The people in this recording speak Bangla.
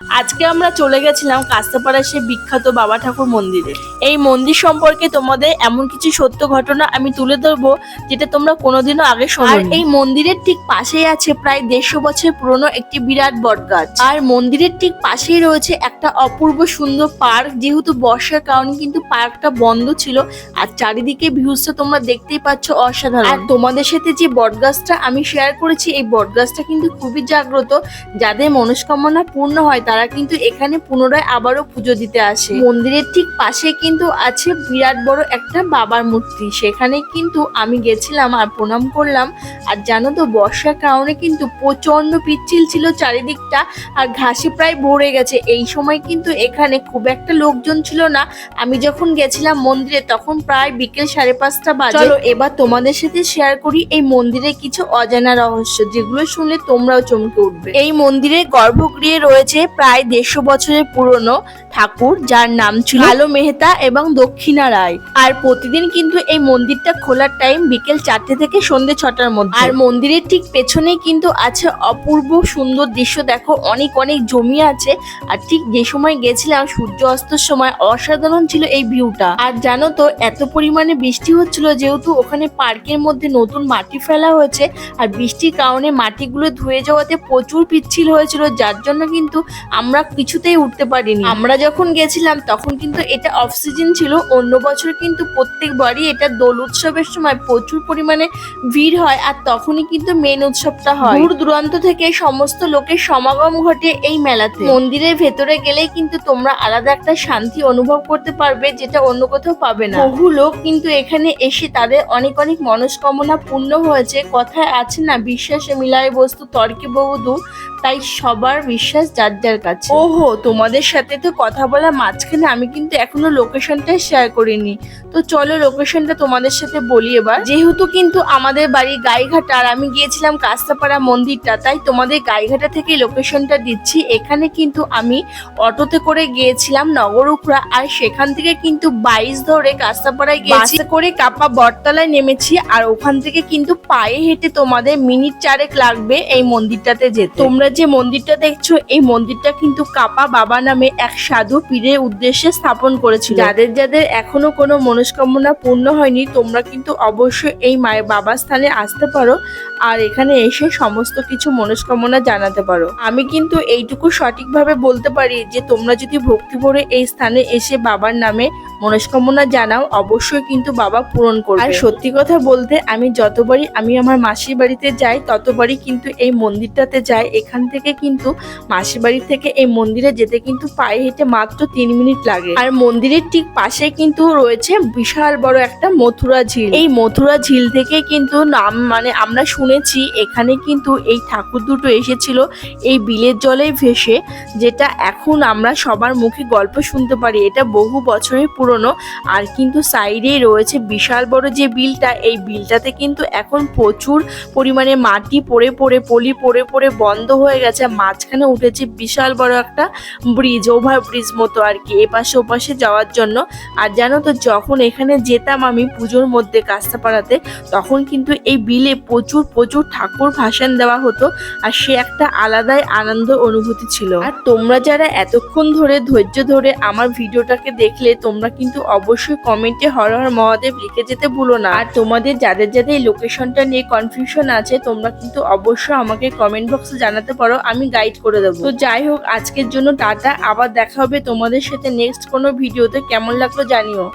আজকে আমরা চলে গেছিলাম কাস্তাপাড়ার সেই বিখ্যাত বাবা ঠাকুর মন্দিরে। এই মন্দির সম্পর্কে তোমাদের এমন কিছু সত্য ঘটনা আমি তুলে ধরবো যেটা তোমরা কোনোদিনও আগে শোনো এই মন্দিরের ঠিক পাশেই আছে প্রায় দেড়শো বছর পুরনো একটি বিরাট বটগাছ। আর মন্দিরের ঠিক পাশেই রয়েছে একটা অপূর্ব সুন্দর পার্ক, যেহেতু বর্ষার কারণে কিন্তু পার্কটা বন্ধ ছিল আর চারিদিকে ভিউজটা তোমরা দেখতেই পাচ্ছ অসাধারণ। আর তোমাদের সাথে যে বটগাছটা আমি শেয়ার করেছি, এই বটগাছটা কিন্তু খুবই জাগ্রত, যাদের মনস্কামনা পূর্ণ হয় তারা কিন্তু এখানে পুনরায় আবারও পুজো দিতে আসে। মন্দিরের ঠিক পাশে কিন্তু আছে বিরাট বড় একটা বাবার মূর্তি। সেখানে কিন্তু আমি গেছিলাম আর প্রণাম করলাম। আর জানো তো বর্ষার কারণে কিন্তু প্রচণ্ড পিচ্ছিল ছিল চারিদিকটা আর ঘাসে প্রায় ভরে গেছে। এই সময় কিন্তু এখানে খুব একটা লোকজন ছিল না। আমি যখন গেছিলাম মন্দিরে তখন প্রায় বিকেল সাড়ে পাঁচটা বাজে। চলো। এবার তোমাদের সাথে শেয়ার করি এই মন্দিরে কিছু অজানা রহস্য যেগুলো শুনলে তোমরাও চমকে উঠবে। এই মন্দিরের গর্ভগৃহে রয়েছে প্রায় দেড়শো বছরের পুরনো ঠাকুর যার নাম ছিল আলো মেহতা এবং দক্ষিণা রায়। আর প্রতিদিন কিন্তু এই মন্দিরটা খোলার টাইম বিকেল চারটে থেকে সন্ধ্যে ছটার মধ্যে। আর মন্দিরের ঠিক পেছনেই কিন্তু আছে অপূর্ব সুন্দর দৃশ্য। দেখো, অনেক অনেক জমি আছে। আর ঠিক যে সময় গেছিলাম, সূর্য অস্তের সময় অসাধারণ ছিল এই ভিউটা। আর জানো তো, এত পরিমাণে বৃষ্টি হচ্ছিল যেহেতু ওখানে পার্কের মধ্যে নতুন মাটি ফেলা হয়েছে। আর বৃষ্টির কারণে মাটিগুলো ধুয়ে যাওয়াতে প্রচুর পিচ্ছিল হয়েছিল, যার জন্য কিন্তু আমরা কিছুতেই উঠতে পারিনি। আমরা যখন গেছিলাম, তখন কিন্তু এটা অফ সিজন ছিল। অন্য বছর কিন্তু প্রত্যেকবারই এটা দোল উৎসবের সময় প্রচুর পরিমাণে ভিড় হয়। আর তখনই কিন্তু মেন উৎসবটা হয়। দূর দূরান্ত থেকে সমস্ত লোকের সমাগম ঘটে এই মেলাতে। মন্দিরের ভেতরে গেলে কিন্তু তোমরা আলাদা একটা শান্তি অনুভব করতে পারবে যেটা অন্য কোথাও পাবে না। বহু লোক কিন্তু এখানে এসে তাদের অনেক অনেক মনস্কামনা পূর্ণ হয়েছে। কথায় আছে না বিশ্বাসে মিলায় বস্তু তর্কে বহুদূ তাই সবার বিশ্বাস যার যার কাছে। ওহো তোমাদের সাথে তো কথা বলার মাঝখানে আমি কিন্তু এখনও লোকেশনটা শেয়ার করিনি। তো চলো লোকেশনটা তোমাদের সাথে বলি এবার। যেহেতু কিন্তু আমাদের বাড়ি গাইঘাটা আর আমি গিয়েছিলাম কাস্তাপাড়া মন্দিরটা, তাই তোমাদের গাইঘাটা থেকে লোকেশনটা দিচ্ছি। এখানে কিন্তু আমি অটোতে করে গিয়েছিলাম নগরুকরা আর সেখান থেকে কিন্তু বাইশ ধরে কাস্তাপাড়ায় গিয়েছি। করে কাপা বটতলায় নেমেছি, আর ওখান থেকে কিন্তু পায়ে হেঁটে তোমাদের মিনিট চারেক লাগবে এই মন্দিরটাতে যেতে। তোমরা যে মন্দিরটা দেখছ, এই মন্দিরটা কিন্তু কাপা বাবা নামে এক সাধু পীরের উদ্দেশ্যে স্থাপন করেছিল। যাদের যাদের এখনও কোনো মনস্কামনা পূর্ণ হয়নি, তোমরা কিন্তু অবশ্যই এই মায়ের বাবার স্থানে আসতে পারো আর এখানে এসে সমস্ত কিছু মনস্কামনা জানাতে পারো। আমি কিন্তু এইটুকু সঠিকভাবে বলতে পারি যে তোমরা যদি ভক্তি ভরে এই স্থানে এসে বাবার নামে মনস্কামনা জানাও, অবশ্যই কিন্তু বাবা পূরণ করবে। আর সত্যি কথা বলতে, আমি যতবারই আমি আমার মাসির বাড়িতে যাই, ততবারই কিন্তু এই মন্দিরটাতে যাই। এখান থেকে কিন্তু মাসির বাড়ি থেকে এই মন্দিরে যেতে কিন্তু পায়ে হেঁটে মাত্র তিন মিনিট লাগে। আর মন্দিরের ঠিক পাশে কিন্তু রয়েছে বিশাল বড় একটা মথুরা ঝিল। এই মথুরা ঝিল থেকে কিন্তু নাম মানে আমরা শুনেছি, এখানে কিন্তু এই ঠাকুর দুটো এসেছিল এই বিলের জলে ভেসে, যেটা এখন আমরা সবার মুখে গল্প শুনতে পারি। এটা বহু বছরের পুরনো। আর কিন্তু সাইডেই রয়েছে বিশাল বড় যে বিলটা, এই বিলটাতে কিন্তু এখন প্রচুর পরিমাণে মাটি পড়ে পড়ে, পলি পড়ে পড়ে বন্ধ হয়ে গেছে। মাঝখানে উঠেছে বিশাল বড় একটা ব্রিজ ওভার ব্রিজ মতো আর কি, এপাশে ওপাশে যাওয়ার জন্য। আর জানো তো, যখন এখানে যেতাম আমি পুজোর মধ্যে কাস্তাপাড়াতে, তখন কিন্তু এই বিলে প্রচুর প্রচুর ঠাকুর ভাসান দেওয়া হতো। আর সে একটা আলাদাই আনন্দ অনুভূতি ছিল। আর তোমরা যারা এতক্ষণ ধরে, ধৈর্য ধরে আমার ভিডিওটাকে দেখলে, তোমরা কিন্তু অবশ্যই কমেন্টে হর হর মহাদেব লিখে যেতে ভুলো না। আর তোমাদের যাদের যাদের এই লোকেশনটা নিয়ে কনফিউশন আছে, তোমরা কিন্তু অবশ্যই আমাকে কমেন্ট বক্সে জানাতে পারো, আমি গাইড করে দেবো। তো যাই হোক, আজকের জন্য টাটা, আবার দেখা হবে তোমাদের সাথে নেক্সট কোনো ভিডিওতে কেমন লাগল জানিও।